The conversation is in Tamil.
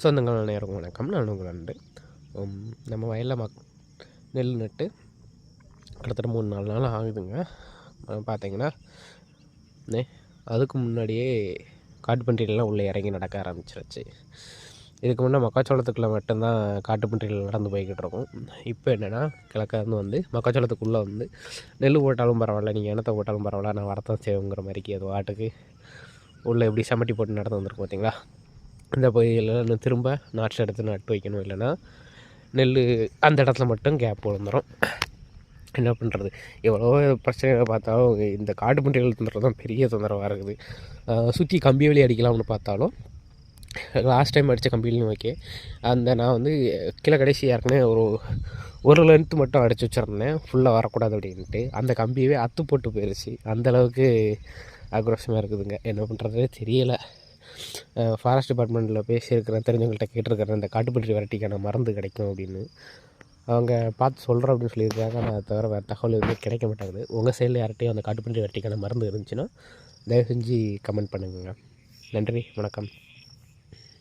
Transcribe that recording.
சொந்தங்கள் நேரம் வணக்கம். நான் உங்கள் நண்டு நம்ம வயலில் மக் நெல் நட்டு கிட்டத்தட்ட மூணு நாலு நாள் ஆகுதுங்க. பார்த்தீங்கன்னா அதுக்கு முன்னாடியே காட்டுப்பன்றிகள்லாம் உள்ளே இறங்கி நடக்க ஆரம்பிச்சிருச்சு. இதுக்கு முன்னே மக்காச்சோளத்துக்குள்ளே மட்டும்தான் காட்டுப்பன்றிகள் நடந்து போய்கிட்டு இருக்கும். இப்போ என்னென்னா கிழக்காந்து வந்து மக்காச்சோளத்துக்குள்ளே வந்து நெல் போட்டாலும் பரவாயில்ல நீங்கள் இனத்தை போட்டாலும் பரவாயில்ல நான் வரத்தான் செய்வோங்கிற மாதிரிக்கு அது வாட்டுக்கு உள்ளே எப்படி சமட்டி போட்டு நடந்து வந்திருக்கும் பார்த்தீங்களா இந்த பகுதியில் திரும்ப நாற்று எடுத்து நட்டு வைக்கணும். இல்லைன்னா நெல் அந்த இடத்துல மட்டும் கேப் விழுந்துடும் என்ன பண்ணுறது எவ்வளோ பிரச்சனைகளை பார்த்தாலும் இந்த காட்டு பன்றிகள் தொந்தரவு தான் பெரிய தொந்தரவாக இருக்குது. சுற்றி கம்பி வழி அடிக்கலாம்னு பார்த்தாலும் லாஸ்ட் டைம் அடித்த கம்பிலையும் ஓகே. அந்த நான் வந்து கீழே கடைசி ஏற்கனவே ஒரு ஒரு லென்த்து மட்டும் அடிச்சு வச்சுருந்தேன். ஃபுல்லாக வரக்கூடாது அப்படின்ட்டு. அந்த கம்பியவே அத்து போட்டு போயிடுச்சு அந்தளவுக்கு ஆக்ரோஷமாக இருக்குதுங்க. என்ன பண்ணுறதே தெரியலை. ஃபாரஸ்ட் டிபார்ட்மெண்ட்டில் பேசியிருக்கிறேன் தெரிஞ்சவங்கள்ட்ட கேட்டிருக்கிறேன் இந்த காட்டுப்பன்றி வெரைட்டிக்கான மருந்து கிடைக்கும் அப்படின்னு. அவங்க பார்த்து சொல்கிறோம் அப்படின்னு சொல்லியிருக்காங்க. ஆனால் அதை தவிர வேறு தகவல் எதுவுமே கிடைக்க மாட்டேங்குது. உங்கள் சைடில் யார்கிட்டையும் அந்த காட்டுப்பன்றி வெரைட்டிக்கான மருந்து இருந்துச்சுன்னா தயவு செஞ்சு கமெண்ட் பண்ணுங்க. நன்றி வணக்கம்.